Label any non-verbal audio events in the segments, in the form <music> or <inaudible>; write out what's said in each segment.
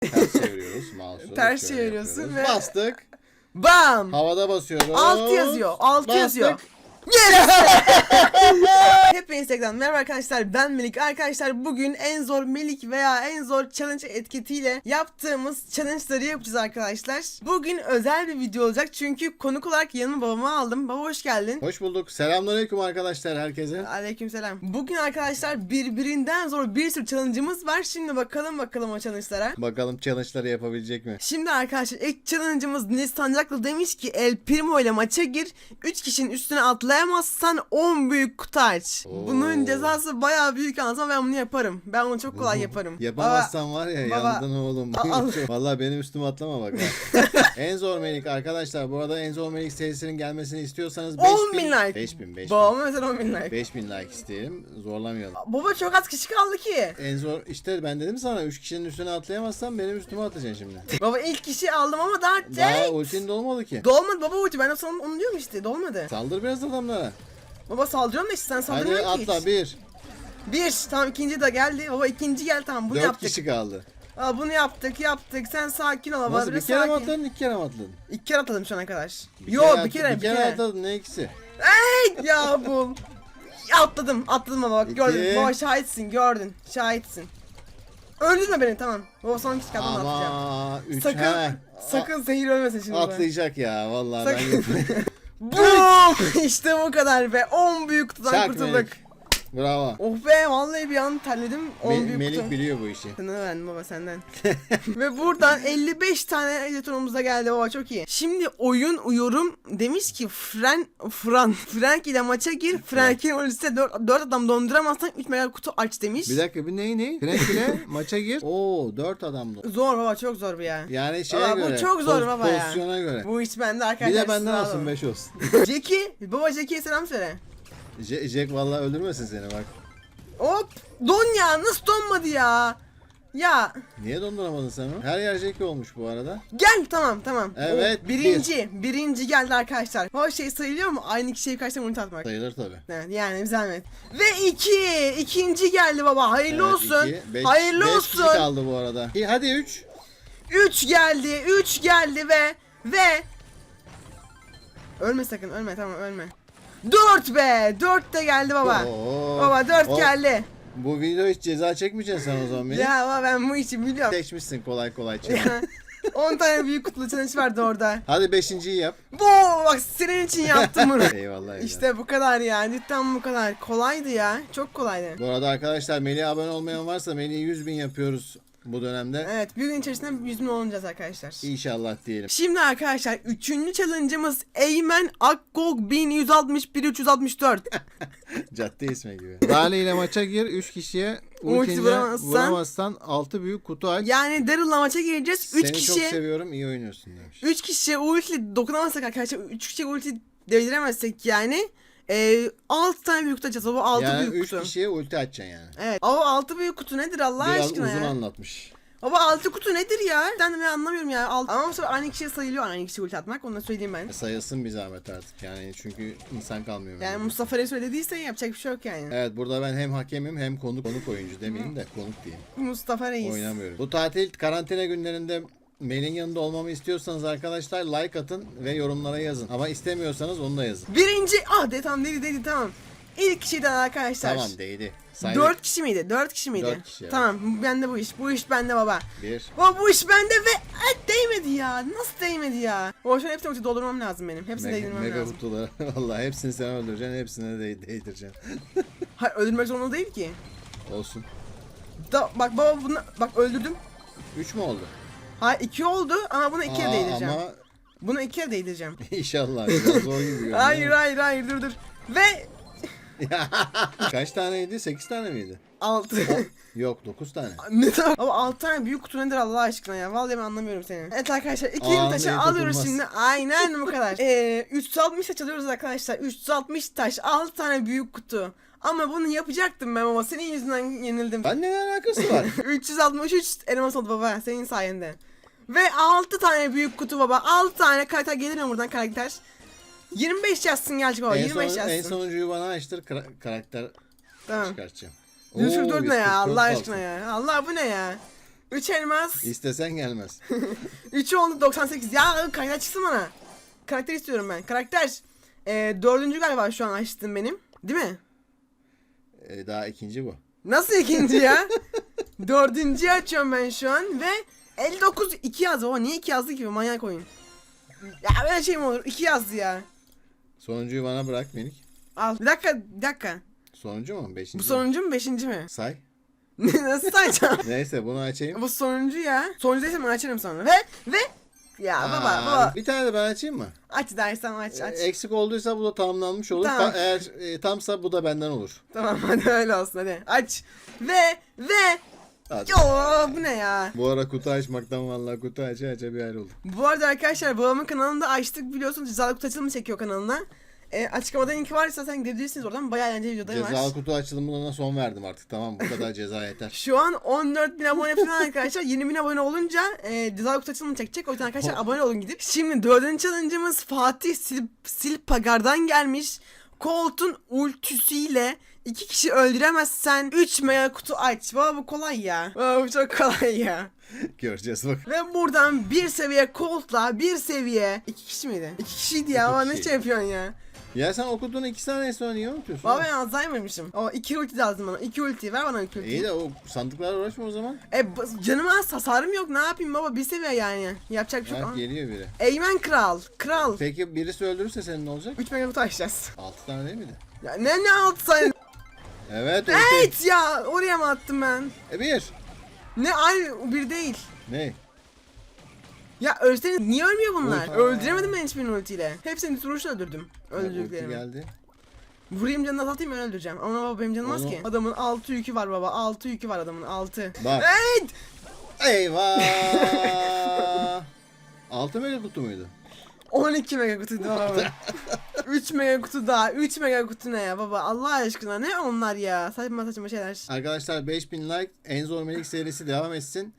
Ters çeviriyoruz mouse'u. Ters Şöyle çeviriyorsun yapıyoruz. ve- Bastık. Bam! Havada basıyoruz. Alt yazıyor. Alt Bastık. yazıyor. Yes! <laughs> Hepinize Instagram. Merhaba arkadaşlar ben Melik. Arkadaşlar bugün en zor Melik veya en zor challenge etiketiyle yaptığımız challenge'ları yapacağız arkadaşlar. Bugün özel bir video olacak çünkü konuk olarak yanıma babamı aldım. Baba hoş geldin. Hoş bulduk. Selamünaleyküm arkadaşlar herkese. Aleykümselam. Bugün arkadaşlar birbirinden zor bir sürü challenge'ımız var. Şimdi bakalım bakalım o challenge'lara. Bakalım challenge'ları yapabilecek mi? Şimdi arkadaşlar ilk challenge'ımız Nils Sancaklı demiş ki El Primo ile maça gir. 3 kişinin üstüne atlayamazsan 10 büyük kutu aç. Oo. Bunun cezası bayağı büyük ama ben bunu yaparım. Ben bunu çok kolay yaparım. Yapamazsan var ya baba- yandın oğlum. Al. <laughs> Vallahi benim üstüme atlama bak. <laughs> en zor melik arkadaşlar. Bu arada en zor melik serisinin gelmesini istiyorsanız 10 5000 bin like. 5000 5000. Babama mesela 10 bin like. 5000 like isteyelim. Zorlamayalım. Baba çok az kişi kaldı ki. En zor işte ben dedim sana 3 kişinin üstüne atlayamazsan benim üstüme atacaksın şimdi. baba ilk kişi aldım ama daha Daha ultin dolmadı ki. Dolmadı baba ulti. Ben de sana onu diyorum işte. Dolmadı. Saldır biraz adamlara. Baba saldırıyorum da işte sen Hadi saldırmıyorsun ki atla hiç. bir. Bir. Tamam ikinci de geldi. Baba ikinci geldi tamam bunu 4 yaptık. kişi kaldı. Aa, bunu yaptık yaptık. Sen sakin ol baba. Nasıl bir biraz kere mi sakin. atladın iki kere mi atladın? İki kere atladım şu ana kadar. Bir Yo kere bir kere bir kere atladın ne ikisi? Ey ya bul. Atladım atladım baba bak İki. gördün. Baba şahitsin gördün. Şahitsin. Öldürme beni tamam. Baba son kişi kaldı atlayacağım. Ama 3 Sakın sakın zehir ölmesin şimdi. baba. Atlayacak ya vallahi Sakın. yapayım. <laughs> Boom! <laughs> işte bu kadar be. 10 büyük kutudan Çak kurtulduk. Melik. Bravo. Oh be vallahi bir an terledim. 10 Me- büyük Melik kutu. biliyor bu işi. Sana öğrendim baba senden. <laughs> Ve buradan 55 tane jetonumuz da geldi baba çok iyi. Şimdi oyun uyurum demiş ki Fren, Fran, Frank ile maça gir. Frank'in ultisine 4, 4 adam donduramazsan 3 mega kutu aç demiş. Bir dakika bir ney ney? Frank ile <laughs> maça gir. Oo 4 adamdı. Zor baba çok zor bu ya. Yani şeye Baba, bu göre. çok zor baba ya. Pozisyona göre. Bu iş bende Bir arkadaşlar. de benden olsun olun. 5 olsun. Jackie, baba Jackie'ye selam söyle. J- Jack vallahi öldürmesin seni bak. Hop, don ya nasıl donmadı ya? Ya Niye donduramadın sen onu? Her yer Jack olmuş bu arada. gel tamam tamam. Evet, O birinci, birinci geldi arkadaşlar. O şey sayılıyor mu? Aynı kişiyi kaç tane ulti atmak. Sayılır tabi. Evet, yani bir zahmet. Ve iki. ikinci geldi baba. Hayırlı olsun. Beş, Hayırlı beş olsun. kişi kaldı bu arada. İyi, hadi 3. Üç geldi. Üç geldi ve ve Ölme sakın ölme tamam ölme. Dört be. Dört de geldi baba. Oo. Baba dört O- geldi. Bu video hiç ceza çekmeyeceksin sen o zaman Melik. Ya baba ben bu işi biliyorum. Seçmişsin kolay kolay. <laughs> Ya, 10 tane büyük kutlu challenge vardı orada. Hadi beşinciyi yap. Bu bak senin için yaptım bunu. <laughs> Eyvallah. evlat. işte bu kadar ya. Cidden bu kadar. Kolaydı ya. Çok kolaydı. Bu arada arkadaşlar Melih'e abone olmayan varsa Melih'i 100 bin yapıyoruz bu dönemde. Evet bir gün içerisinde 100 bin olacağız arkadaşlar. İnşallah diyelim. Şimdi arkadaşlar üçüncü challenge'ımız Eymen Akgog 1161 364. Cadde ismi gibi. <laughs> Dali ile maça gir 3 kişiye Ulti vuramazsan- vuramazsan 6 büyük kutu aç. yani Daryl'la maça gireceğiz. 3 Seni çok kişi seviyorum iyi oynuyorsun demiş. 3 kişiye ulti dokunamazsak arkadaşlar 3 kişiye ulti değdiremezsek yani e, 6 tane büyük kutu açacağız. O 6 yani büyük 3 kutu. kişiye ulti açacaksın yani. Evet. O 6 büyük kutu nedir Allah Biraz aşkına uzun ya? anlatmış. Baba 6 kutu nedir ya? Ben de ben anlamıyorum ya. Alt- Ama sefer aynı kişiye sayılıyor aynı kişiye ulti atmak. Onu da söyleyeyim ben. Sayılsın bir zahmet artık yani çünkü insan kalmıyor. Yani. Mustafa Reis söylediyse yapacak bir şey yok yani. Evet burada ben hem hakemim hem konuk konuk oyuncu demeyeyim de konuk diyeyim. Mustafa Reis. Oynamıyorum. Bu tatil karantina günlerinde Melin yanında olmamı istiyorsanız arkadaşlar like atın ve yorumlara yazın. Ama istemiyorsanız onu da yazın. Birinci ah de tamam dedi dedi tamam. İlk kişiden arkadaşlar. Tamam değdi. Saydık. 4 kişi miydi? 4 kişi miydi? Dört kişi, evet. Tamam bende bu iş. Bu iş bende baba. Bir. Baba bu iş bende ve e, değmedi ya. Nasıl değmedi ya? O şu an hepsini doldurmam lazım benim. Hepsini Mega, değdirmem mega lazım. kutuları. <laughs> Vallahi hepsini sen öldüreceksin. Hepsine de değdireceksin. <laughs> Hayır öldürmek zorunda değil ki. Olsun. Da, bak baba bunu bak öldürdüm. 3 mü oldu? Hayır 2 oldu ama bunu 2'ye Aa, değdireceğim. Ama Bunu 2'ye değdireceğim. <laughs> inşallah biraz zor gibi görünüyor. hayır hayır hayır dur dur. Ve <laughs> Kaç taneydi? 8 tane miydi? 6. Yok 9 tane. <laughs> ne tamam. Ama 6 tane büyük kutu nedir Allah aşkına ya. Vallahi ben anlamıyorum seni. Evet arkadaşlar ikinci Aa, taşı neye alıyoruz dokunmaz. şimdi. Aynen bu kadar. Ee, 360 taş alıyoruz arkadaşlar. 360 taş 6 tane büyük kutu. Ama bunu yapacaktım ben ama senin yüzünden yenildim. Benle ne alakası var? 363 elmas oldu baba senin sayende. Ve 6 tane büyük kutu baba. 6 tane karakter gelir mi buradan karakter? 25 yazsın gelecek baba. en, 25 son, yazsın. en sonuncuyu bana açtır kara- karakter Tamam. çıkartacağım. Oo, 144 ne ya 144 Allah altın. aşkına ya. Allah bu ne ya? 3 elmas. İstesen gelmez. <laughs> 3 oldu 98. Ya karakter çıksın bana. Karakter istiyorum ben. Karakter. Ee, dördüncü galiba şu an açtım benim. Değil mi? Ee, daha ikinci bu. Nasıl ikinci ya? <laughs> Dördüncüyü açıyorum ben şu an ve 59 2 yazdı. O niye 2 yazdı ki bu manyak oyun? Ya böyle şey mi olur? 2 yazdı ya. Sonuncuyu bana bırak minik. Al. Bir dakika, bir dakika. Sonuncu mu? Beşinci Bu mi? sonuncu mu, beşinci mi? Say. <laughs> Nasıl sayacağım? Neyse bunu açayım. bu sonuncu ya. Sonuncu değilse ben açarım sonra. Ve, ve ya baba, Aa, baba. Bir tane de ben açayım mı? Aç dersen aç, aç. Ee, Eksik olduysa bu da tamamlanmış olur. Tamam. Ta- eğer e, tamsa bu da benden olur. Tamam <laughs> hadi öyle olsun hadi. Aç. Ve, ve. Hadi. Yo bu ne ya? Bu ara kutu açmaktan vallahi kutu açı açı bir ayrı oldu. Bu arada arkadaşlar babamın kanalında açtık biliyorsunuz cezalı kutu açılımı çekiyor kanalına. E, açıklamada linki varsa sen gidebilirsiniz oradan bayağı eğlenceli videoları var. Cezalı kutu açılımına son verdim artık. Tamam bu kadar ceza yeter. <laughs> Şu an 14 bin abone falan arkadaşlar. 20 bin abone olunca e, cezalı kutu açılımı çekecek. O yüzden arkadaşlar abone olun gidip. Şimdi dördüncü challenge'ımız Fatih Sil Silpagar'dan gelmiş. Colt'un ultisiyle iki kişi öldüremezsen 3 mega kutu aç. Baba bu kolay ya. Baba bu çok kolay ya. Göreceğiz bak. Ve buradan bir seviye Colt'la bir seviye iki kişi miydi? İki kişiydi ya İki ama ne şey yapıyorsun ya? Ya sen okuduğun iki saniye sonra niye unutuyorsun? Baba ben Alzheimer'mışım. O iki ulti lazım bana. İki ulti ver bana iki ulti. İyi de o sandıklarla uğraşma o zaman. E canıma az hasarım yok ne yapayım baba bir seviye yani. Yapacak bir şey yok. Geliyor biri. Eymen kral. Kral. Peki birisi öldürürse senin ne olacak? 3 mega kutu açacağız. Altı tane değil miydi? Ya ne ne altı sayın. Evet. ulti. evet ya oraya mı attım ben? E bir. Ne aynı bir değil. Ne? Ya ölseniz niye ölmüyor bunlar? Ulti. Öldüremedim ben hiçbirini ultiyle. Hepsini turuşla öldürdüm. Ulti Öldürdüklerimi. geldi. Vurayım canını azaltayım ben öldüreceğim. Ama baba benim canım az Onu- ki. Adamın 6 yükü var baba. 6 yükü var adamın 6. Bak. Evet. Eyvah. <laughs> Altı mega kutu muydu? 12 mega kutu baba. <laughs> 3 mega kutu daha. 3 mega kutu ne ya baba? Allah aşkına ne onlar ya? Saçma saçma şeyler. Arkadaşlar 5000 like en zor melik serisi devam etsin.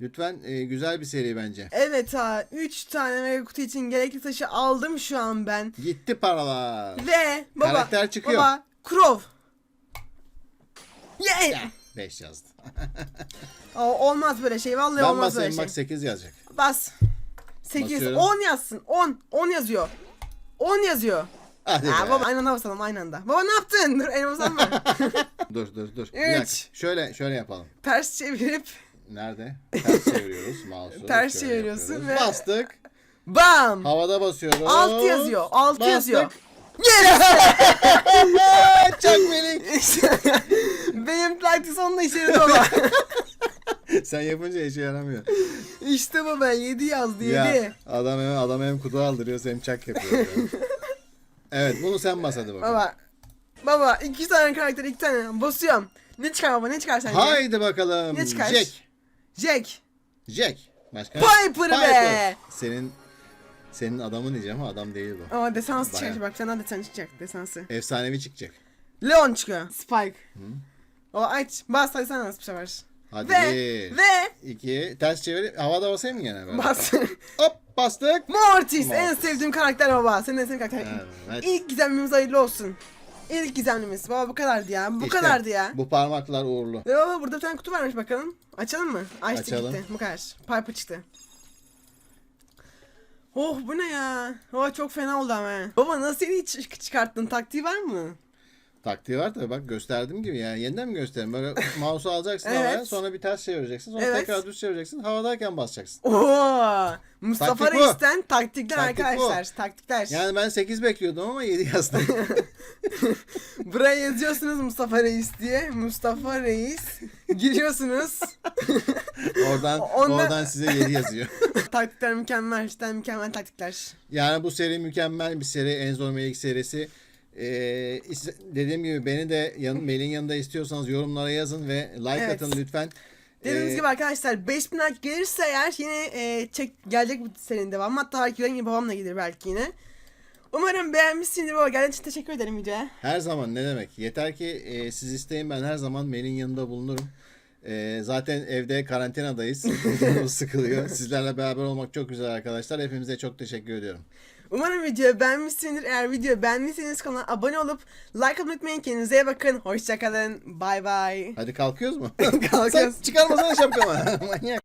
Lütfen e, güzel bir seri bence. Evet ha 3 tane mega kutu için gerekli taşı aldım şu an ben. Gitti paralar. Ve baba Karakter çıkıyor. Baba Krov. Yeah. 5 yazdı. <laughs> O, olmaz böyle şey vallahi Ben olmaz böyle basayım şey. bak 8 yazacak. Bas. 8 Basıyorum. 10 yazsın. 10 10 yazıyor. 10 yazıyor. Hadi Aa, be. baba aynı anda basalım aynı anda. Baba ne yaptın? Dur elimi uzanma. <laughs> Dur dur dur. Bir dakika. Şöyle şöyle yapalım. Ters çevirip Nerede? Ters çeviriyoruz mouse'u. Ters Şöyle çeviriyorsun yapıyoruz. ve- Bastık. bam. Havada basıyoruz. 6 yazıyor. 6 Bastık. yazıyor. Yes! <laughs> Çak melik. Benim taktik sonunda işe yaradı baba. <laughs> Sen yapınca işe yaramıyor. İşte baba 7 yazdı 7. Ya adam hem, adam hem kutu aldırıyor hem çak yapıyor. ya. <laughs> evet bunu sen bas hadi bakalım. Baba. Baba iki tane karakter iki tane basıyorum. Ne çıkar baba ne çıkar sence? Haydi bakalım. Ne çıkar? Jack. Jack. Jack. Başka? Piper be! Senin senin adamın diyeceğim ama adam değil bu. Ama desans Bayağı. çıkacak bak senden desen çıkacak desansı. Efsanevi çıkacak. Leon çıkıyor. Spike. O aç. Bas hadi sen bas bu sefer. Hadi Ve bir, ve iki, ters çevir. Havada basayım mı gene? Böyle? bas. <laughs> Hop bastık. Mortis en Mortis. sevdiğim karakter baba. Senin en sevdiğin karakter. Evet. İlk gizemlimiz hayırlı olsun. İlk gizemlimiz. Baba bu kadardı ya. Bu İşte, kadardı ya. Bu parmaklar uğurlu. Ve baba burada bir tane kutu varmış bakalım. Açalım mı? Açtık Açalım. gitti. Bu kadar. Piper çıktı. Oh bu ne ya? Oh çok fena oldu ama. Baba nasıl yeni çık- çıkarttın? Taktiği var mı? Taktiği var tabii bak gösterdim gibi yani yeniden mi göstereyim? Böyle <laughs> mouse'u alacaksın Evet. havaya sonra bir ters çevireceksin sonra Evet. tekrar düz çevireceksin havadayken basacaksın. Oo! Mustafa Taktik bu. Reis'ten taktikler Taktik bu. arkadaşlar. Taktikler. Yani ben 8 bekliyordum ama 7 yazdım. <laughs> Buraya yazıyorsunuz Mustafa Reis diye. Mustafa Reis. Giriyorsunuz. <laughs> oradan Ondan- oradan size 7 yazıyor. taktikler mükemmel. Cidden mükemmel taktikler. Yani bu seri mükemmel bir seri. En zor Melik serisi. Ee, dediğim gibi beni de yan, Melin yanında istiyorsanız yorumlara yazın ve like Evet. atın lütfen. Dediğimiz Ee, gibi arkadaşlar 5000 like gelirse eğer yine e, çek, gelecek bu serinin devamı. Hatta belki yine babamla gelir belki yine. Umarım beğenmişsindir baba. Geldiğin için teşekkür ederim videoya. Her zaman ne demek? Yeter ki e, siz isteyin ben her zaman Melin yanında bulunurum. E, zaten evde karantinadayız. Canımız <laughs> sıkılıyor. Sizlerle beraber olmak çok güzel arkadaşlar. Hepinize çok teşekkür ediyorum. Umarım videoyu beğenmişsinizdir. Eğer videoyu beğendiyseniz kanala abone olup like atmayı unutmayın. Kendinize iyi bakın. Hoşçakalın. Bay bay. Hadi kalkıyoruz mu? <laughs> Kalkıyoruz. Sen çıkarmasana şapkamı. <laughs> Manyak.